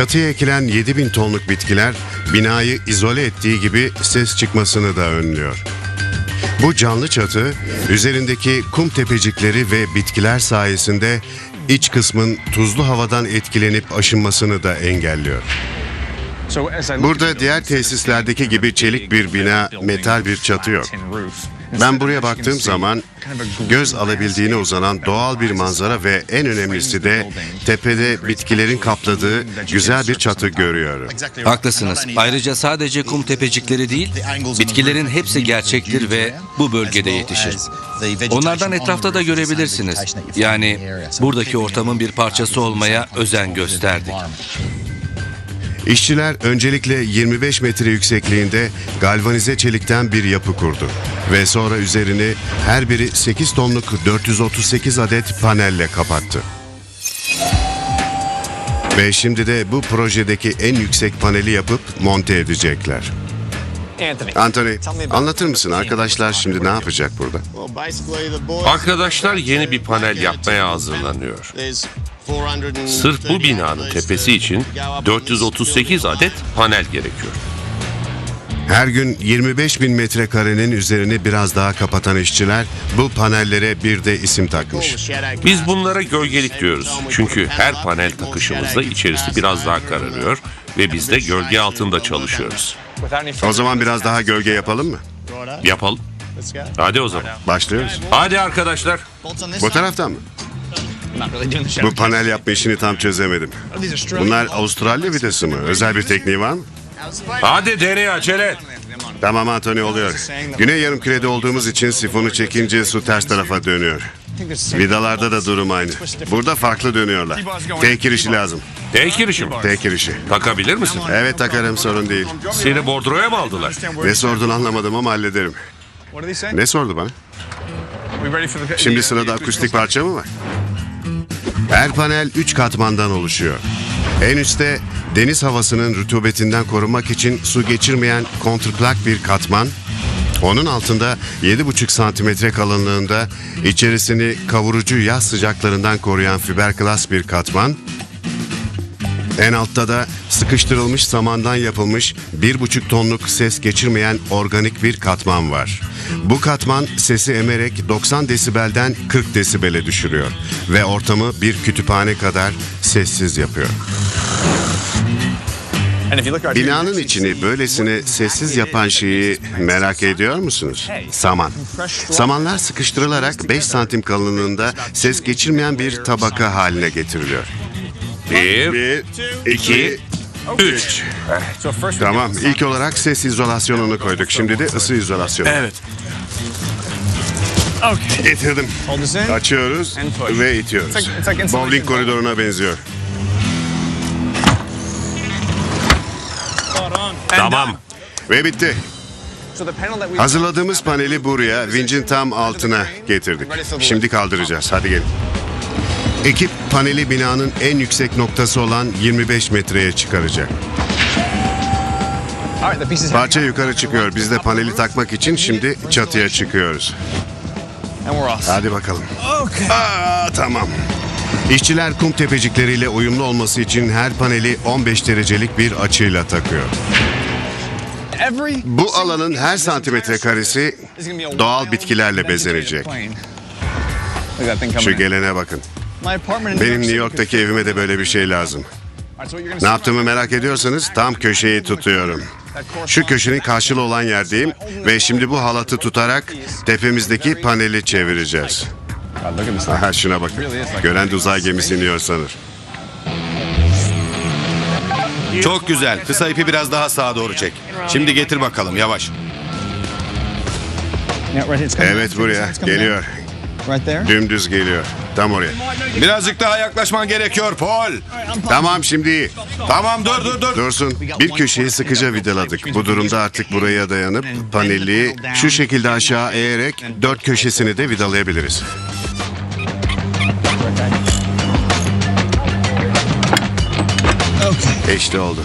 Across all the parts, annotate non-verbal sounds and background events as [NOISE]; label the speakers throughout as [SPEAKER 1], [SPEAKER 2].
[SPEAKER 1] Çatıya ekilen 7000 tonluk bitkiler binayı izole ettiği gibi ses çıkmasını da önlüyor. Bu canlı çatı üzerindeki kum tepecikleri ve bitkiler sayesinde iç kısmın tuzlu havadan etkilenip aşınmasını da engelliyor. Burada diğer tesislerdeki gibi çelik bir bina, metal bir çatı yok. Ben buraya baktığım zaman göz alabildiğine uzanan doğal bir manzara ve en önemlisi de tepede bitkilerin kapladığı güzel bir çatı görüyorum.
[SPEAKER 2] Haklısınız. Ayrıca sadece kum tepecikleri değil, bitkilerin hepsi gerçektir ve bu bölgede yetişir. Onlardan etrafta da görebilirsiniz. Yani buradaki ortamın bir parçası olmaya özen gösterdik.
[SPEAKER 1] İşçiler öncelikle 25 metre yüksekliğinde galvanize çelikten bir yapı kurdu. Ve sonra üzerini her biri 8 tonluk 438 adet panelle kapattı. Ve şimdi de bu projedeki en yüksek paneli yapıp monte edecekler. Anthony, anlatır mısın arkadaşlar şimdi ne yapacak burada?
[SPEAKER 3] Arkadaşlar yeni bir panel yapmaya hazırlanıyor. Sırf bu binanın tepesi için 438 adet panel gerekiyor.
[SPEAKER 1] Her gün 25 bin metrekarenin üzerini biraz daha kapatan işçiler bu panellere bir de isim takmış.
[SPEAKER 3] Biz bunlara gölgelik diyoruz. Çünkü her panel takışımızda içerisi biraz daha kararıyor ve biz de gölge altında çalışıyoruz.
[SPEAKER 1] O zaman biraz daha gölge yapalım mı?
[SPEAKER 3] Yapalım. Hadi o zaman.
[SPEAKER 1] Başlıyoruz.
[SPEAKER 3] Hadi arkadaşlar.
[SPEAKER 1] Bu taraftan mı? Bu panel yapma işini tam çözemedim. Bunlar Avustralya vidası mı? Özel bir tekniği var mı?
[SPEAKER 3] Hadi dereye acele et.
[SPEAKER 1] Tamam Anthony oluyor. Güney yarım kürede olduğumuz için sifonu çekince su ters tarafa dönüyor. Vidalarda da durum aynı. Burada farklı dönüyorlar. Tek girişi lazım.
[SPEAKER 3] Tek girişim.
[SPEAKER 1] Tek girişi.
[SPEAKER 3] Takabilir misin?
[SPEAKER 1] Evet takarım sorun değil.
[SPEAKER 3] Seni bordroya mı aldılar?
[SPEAKER 1] Ne sordun anlamadım ama hallederim. Ne sordu bana? Şimdi sırada akustik parça mı var? Her panel 3 katmandan oluşuyor. En üstte deniz havasının rutubetinden korunmak için su geçirmeyen kontrplak bir katman. Onun altında 7,5 santimetre kalınlığında içerisini kavurucu yaz sıcaklarından koruyan fiberglass bir katman. En altta da sıkıştırılmış samandan yapılmış bir buçuk tonluk ses geçirmeyen organik bir katman var. Bu katman sesi emerek 90 desibelden 40 desibele düşürüyor ve ortamı bir kütüphane kadar sessiz yapıyor. Binanın içini böylesine sessiz yapan şeyi merak ediyor musunuz? Saman. Samanlar sıkıştırılarak 5 santim kalınlığında ses geçirmeyen bir tabaka haline getiriliyor.
[SPEAKER 3] Bir,
[SPEAKER 1] Bir, iki,
[SPEAKER 3] üç.
[SPEAKER 1] Tamam, ilk olarak ses izolasyonunu koyduk. Şimdi de ısı izolasyonu.
[SPEAKER 2] Evet.
[SPEAKER 1] Getirdim. Açıyoruz ve itiyoruz. Bowling koridoruna benziyor.
[SPEAKER 3] Tamam.
[SPEAKER 1] Ve bitti. Hazırladığımız paneli buraya, vincin tam altına getirdik. Şimdi kaldıracağız. Hadi gelin. Ekip paneli binanın en yüksek noktası olan 25 metreye çıkaracak. Parça yukarı çıkıyor. Biz de paneli takmak için şimdi çatıya çıkıyoruz. Hadi bakalım. Aa, tamam. İşçiler kum tepecikleriyle uyumlu olması için her paneli 15 derecelik bir açıyla takıyor. Bu alanın her santimetre karesi doğal bitkilerle bezenecek. Şu gelene bakın. Benim New York'taki evime de böyle bir şey lazım. Ne yaptığımı merak ediyorsanız tam köşeyi tutuyorum. Şu köşenin karşılığı olan yerdeyim ve şimdi bu halatı tutarak tepemizdeki paneli çevireceğiz. Aha şuna bakın. Gören de uzay gemisi iniyor sanır.
[SPEAKER 4] Çok güzel. Kısa ipi biraz daha sağa doğru çek. Şimdi getir bakalım yavaş.
[SPEAKER 1] Evet buraya geliyor. Dümdüz geliyor. Tam oraya.
[SPEAKER 4] Birazcık daha yaklaşman gerekiyor Paul.
[SPEAKER 1] Tamam şimdi iyi.
[SPEAKER 4] Tamam dur dur dur.
[SPEAKER 1] Dursun. Bir köşeyi sıkıca vidaladık. Bu durumda artık buraya dayanıp paneli şu şekilde aşağı eğerek dört köşesini de vidalayabiliriz. İşte oldu.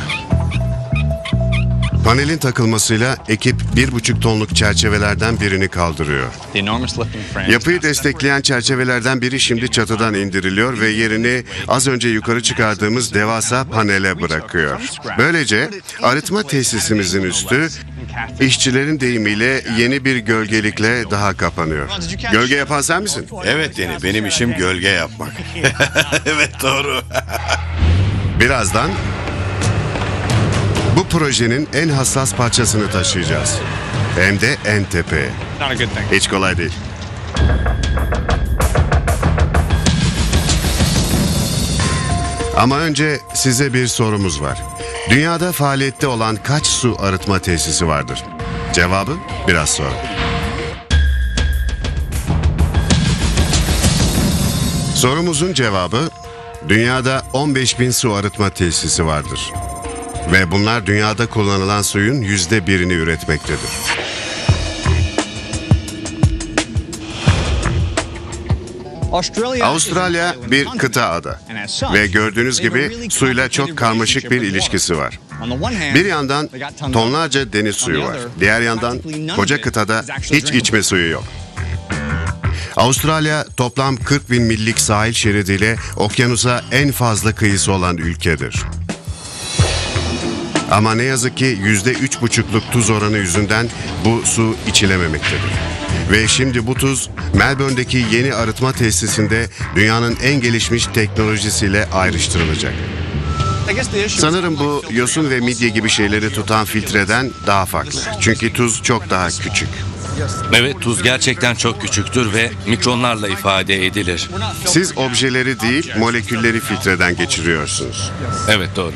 [SPEAKER 1] Panelin takılmasıyla ekip bir buçuk tonluk çerçevelerden birini kaldırıyor. Yapıyı destekleyen çerçevelerden biri şimdi çatıdan indiriliyor ve yerini az önce yukarı çıkardığımız devasa panele bırakıyor. Böylece arıtma tesisimizin üstü işçilerin deyimiyle yeni bir gölgelikle daha kapanıyor. Gölge yapan sen misin?
[SPEAKER 4] Evet Deni benim işim gölge yapmak. [LAUGHS] evet doğru.
[SPEAKER 1] Birazdan bu projenin en hassas parçasını taşıyacağız. Hem de en tepeye. Hiç kolay değil. Ama önce size bir sorumuz var. Dünyada faaliyette olan kaç su arıtma tesisi vardır? Cevabı biraz sonra. Sorumuzun cevabı dünyada 15 bin su arıtma tesisi vardır. Ve bunlar dünyada kullanılan suyun yüzde birini üretmektedir. Avustralya bir kıta ada ve gördüğünüz gibi suyla çok karmaşık bir ilişkisi var. Bir yandan tonlarca deniz suyu var. Diğer yandan koca kıtada hiç içme suyu yok. Avustralya toplam 40 bin millik sahil şeridiyle okyanusa en fazla kıyısı olan ülkedir. Ama ne yazık ki yüzde üç buçukluk tuz oranı yüzünden bu su içilememektedir. Ve şimdi bu tuz Melbourne'deki yeni arıtma tesisinde dünyanın en gelişmiş teknolojisiyle ayrıştırılacak. Sanırım bu yosun ve midye gibi şeyleri tutan filtreden daha farklı. Çünkü tuz çok daha küçük.
[SPEAKER 2] Evet tuz gerçekten çok küçüktür ve mikronlarla ifade edilir.
[SPEAKER 1] Siz objeleri değil molekülleri filtreden geçiriyorsunuz.
[SPEAKER 2] Evet doğru.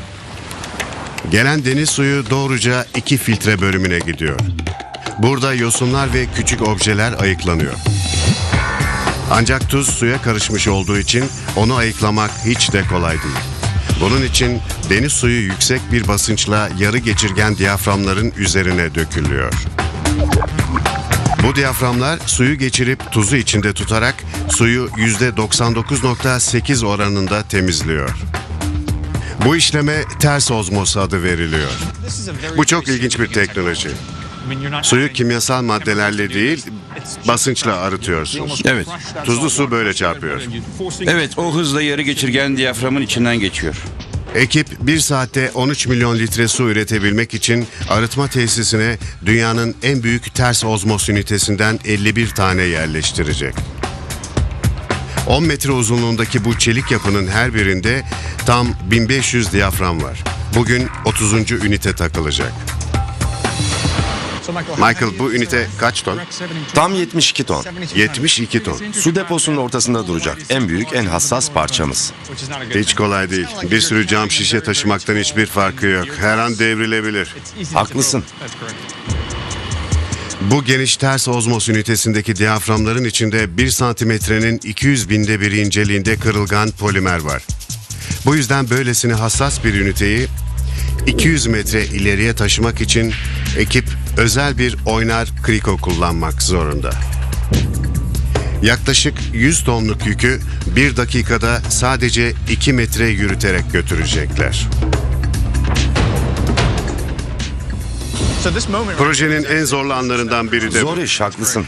[SPEAKER 1] Gelen deniz suyu doğruca iki filtre bölümüne gidiyor. Burada yosunlar ve küçük objeler ayıklanıyor. Ancak tuz suya karışmış olduğu için onu ayıklamak hiç de kolay değil. Bunun için deniz suyu yüksek bir basınçla yarı geçirgen diyaframların üzerine dökülüyor. Bu diyaframlar suyu geçirip tuzu içinde tutarak suyu %99.8 oranında temizliyor. Bu işleme ters ozmoz adı veriliyor. Bu çok ilginç bir teknoloji. Suyu kimyasal maddelerle değil, basınçla arıtıyorsunuz.
[SPEAKER 5] Evet.
[SPEAKER 1] Tuzlu su böyle çarpıyor.
[SPEAKER 5] Evet o hızla yarı geçirgen diyaframın içinden geçiyor.
[SPEAKER 1] Ekip bir saatte 13 milyon litre su üretebilmek için arıtma tesisine dünyanın en büyük ters ozmoz ünitesinden 51 tane yerleştirecek. 10 metre uzunluğundaki bu çelik yapının her birinde tam 1500 diyafram var. Bugün 30. ünite takılacak. Michael bu ünite kaç ton?
[SPEAKER 6] Tam 72 ton.
[SPEAKER 1] 72 ton.
[SPEAKER 6] Su deposunun ortasında duracak en büyük, en hassas parçamız.
[SPEAKER 1] Hiç kolay değil. Bir sürü cam şişe taşımaktan hiçbir farkı yok. Her an devrilebilir.
[SPEAKER 6] Haklısın.
[SPEAKER 1] Bu geniş ters ozmoz ünitesindeki diyaframların içinde 1 santimetrenin 200 binde bir inceliğinde kırılgan polimer var. Bu yüzden böylesine hassas bir üniteyi 200 metre ileriye taşımak için ekip özel bir oynar kriko kullanmak zorunda. Yaklaşık 100 tonluk yükü bir dakikada sadece 2 metre yürüterek götürecekler. Projenin en zorlu anlarından biri de bu.
[SPEAKER 6] Zor iş, haklısın.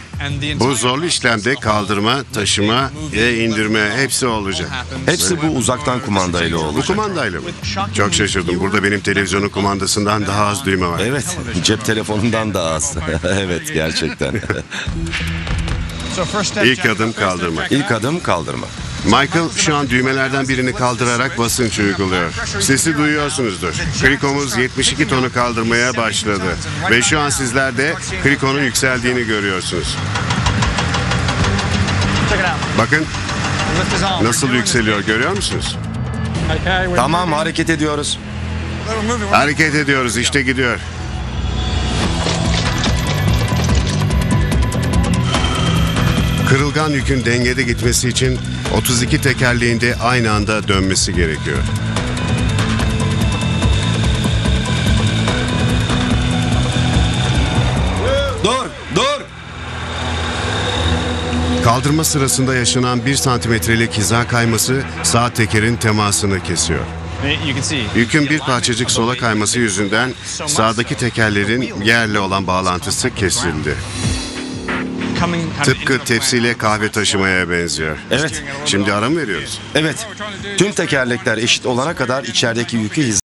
[SPEAKER 1] Bu zorlu işlemde kaldırma, taşıma ve indirme hepsi olacak.
[SPEAKER 6] Hepsi bu uzaktan kumandayla
[SPEAKER 1] Bu
[SPEAKER 6] olacak.
[SPEAKER 1] kumandayla mı? Çok şaşırdım. Burada benim televizyonun kumandasından daha az düğme var.
[SPEAKER 6] Evet, cep telefonundan da az. [LAUGHS] evet, gerçekten.
[SPEAKER 1] İlk adım kaldırma.
[SPEAKER 6] İlk adım kaldırma.
[SPEAKER 1] Michael şu an düğmelerden birini kaldırarak basınç uyguluyor. Sesi duyuyorsunuzdur. Krikomuz 72 tonu kaldırmaya başladı. Ve şu an sizler de krikonun yükseldiğini görüyorsunuz. Bakın nasıl yükseliyor görüyor musunuz?
[SPEAKER 6] Tamam, hareket ediyoruz.
[SPEAKER 1] Hareket ediyoruz işte gidiyor. Kırılgan yükün dengede gitmesi için 32 tekerleğinde aynı anda dönmesi gerekiyor.
[SPEAKER 6] Dur, dur.
[SPEAKER 1] Kaldırma sırasında yaşanan 1 santimetrelik hiza kayması sağ tekerin temasını kesiyor. Yükün bir parçacık sola kayması yüzünden sağdaki tekerlerin yerle olan bağlantısı kesildi. Tıpkı tepsiyle kahve taşımaya benziyor.
[SPEAKER 4] Evet.
[SPEAKER 1] Şimdi ara mı veriyoruz?
[SPEAKER 4] Evet. Tüm tekerlekler eşit olana kadar içerideki yükü